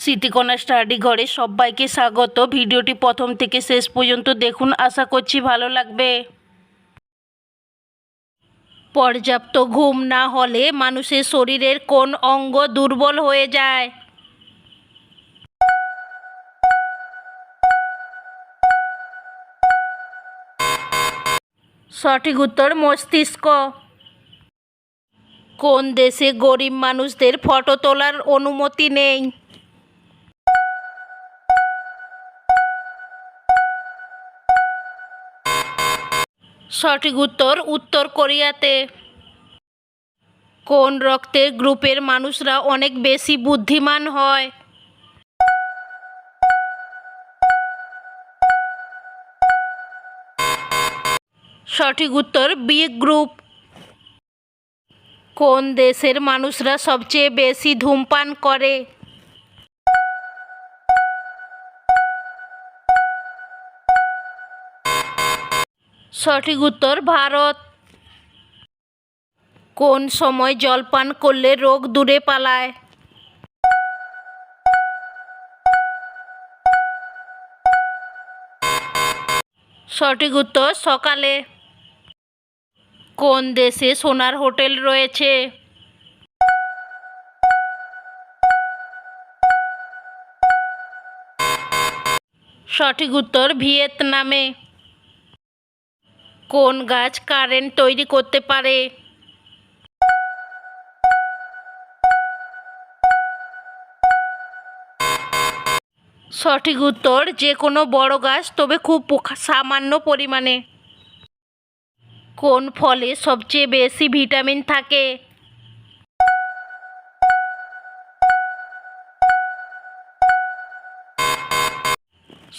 Smritikana study ঘরে সবাইকে স্বাগত। ভিডিওটি প্রথম থেকে শেষ পর্যন্ত দেখুন। আশা করছি ভালো লাগবে। পর্যাপ্ত ঘুম না হলে মানুষের শরীরের কোন অঙ্গ দুর্বল হয়ে যায়। সঠিক উত্তর, মস্তিষ্ক। কোন দেশে গরিব মানুষদের ফটো তোলার অনুমতি নেই? সঠিক উত্তর উত্তর কোরিয়াতে। কোন রক্তের গ্রুপের মানুষরা অনেক বেশি বুদ্ধিমান হয়? সঠিক উত্তর বি গ্রুপ। কোন দেশের মানুষরা সবচেয়ে বেশি ধূমপান করে? সঠিক উত্তর, ভারত। কোন সময় জলপান করলে রোগ দূরে পালায়? সঠিক উত্তর, সকালে। কোন দেশে সোনার হোটেল রয়েছে? সঠিক উত্তর, ভিয়েতনামে। কোন গাছ কারেন্ট তৈরি করতে পারে? সঠিক উত্তর, যে কোনো বড় গাছ, তবে খুব সামান্য পরিমাণে। কোন ফলে সবচেয়ে বেশি ভিটামিন থাকে?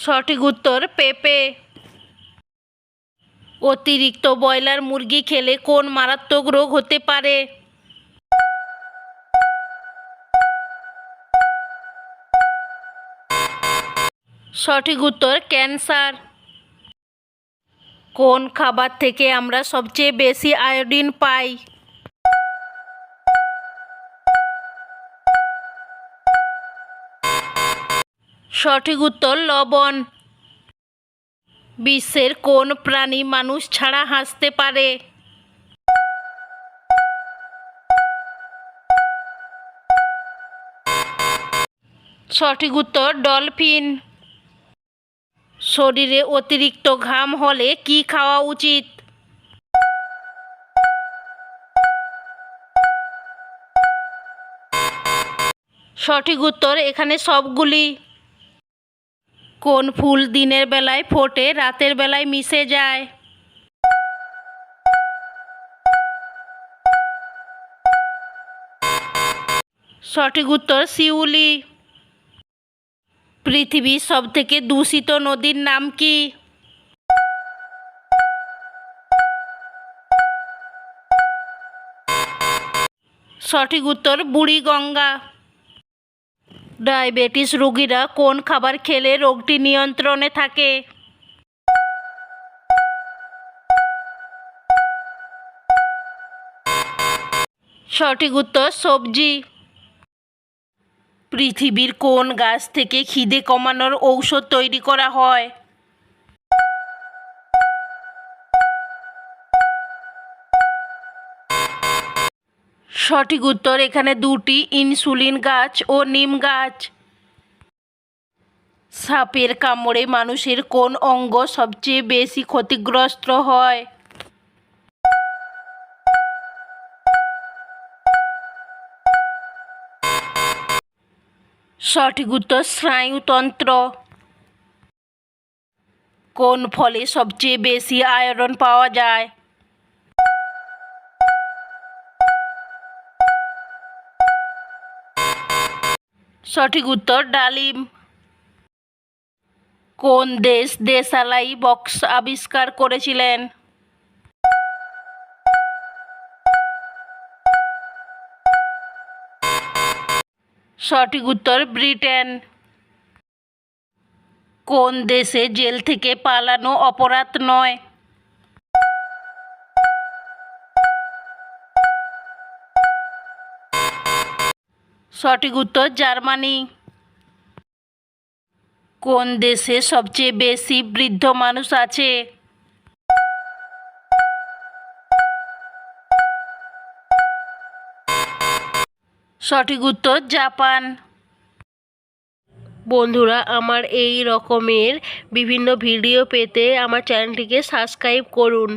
সঠিক উত্তর, পেঁপে। অতিরিক্ত ব্রয়লার মুরগি খেলে কোন মারাত্মক রোগ হতে পারে? সঠিক উত্তর, ক্যান্সার। কোন খাবার থেকে আমরা সবচেয়ে বেশি আয়োডিন পাই? সঠিক উত্তর, লবণ। বিশ্বের কোন প্রাণী মানুষ ছাড়া হাসতে পারে? সঠিক উত্তর, ডলফিন। শরীরে অতিরিক্ত ঘাম হলে কি খাওয়া উচিত? সঠিক উত্তর, এখানে সবগুলি। কোন ফুল দিনের বেলায় ফোটে, রাতের বেলায় মিশে যায়? সঠিক উত্তর শিউলি পৃথিবীর সবথেকে দূষিত নদীর নাম কি? সঠিক উত্তর, বুড়িগঙ্গা। ডায়াবেটিস রোগীরা কোন খাবার খেলে রোগটি নিয়ন্ত্রণে থাকে? সঠিক উত্তর, সবজি। পৃথিবীর কোন গাছ থেকে খিদে কমানোর ঔষধ তৈরি করা হয়? সঠিক উত্তর এখানে দুটি, ইনসুলিন গাছ ও নিম গাছ। সাপের কামড়ে মানুষের কোন অঙ্গ সবচেয়ে বেশি ক্ষতিগ্রস্ত হয়? সঠিক উত্তর, স্নায়ুতন্ত্র। কোন ফলে সবচেয়ে বেশি আয়রন পাওয়া যায়? সঠিক উত্তর, ডালিম। কোন দেশ দেশালাই বক্স আবিষ্কার করেছিলেন? সঠিক উত্তর, ব্রিটেন। কোন দেশে জেল থেকে পালানো অপরাধ নয়? সঠিক উত্তর জার্মানি। কোন দেশে সবচেয়ে বেশি বৃদ্ধ মানুষ আছে? সঠিক উত্তর জাপান। বন্ধুরা, আমার এই রকমের বিভিন্ন ভিডিও পেতে আমার চ্যানেলটিকে সাবস্ক্রাইব করুন।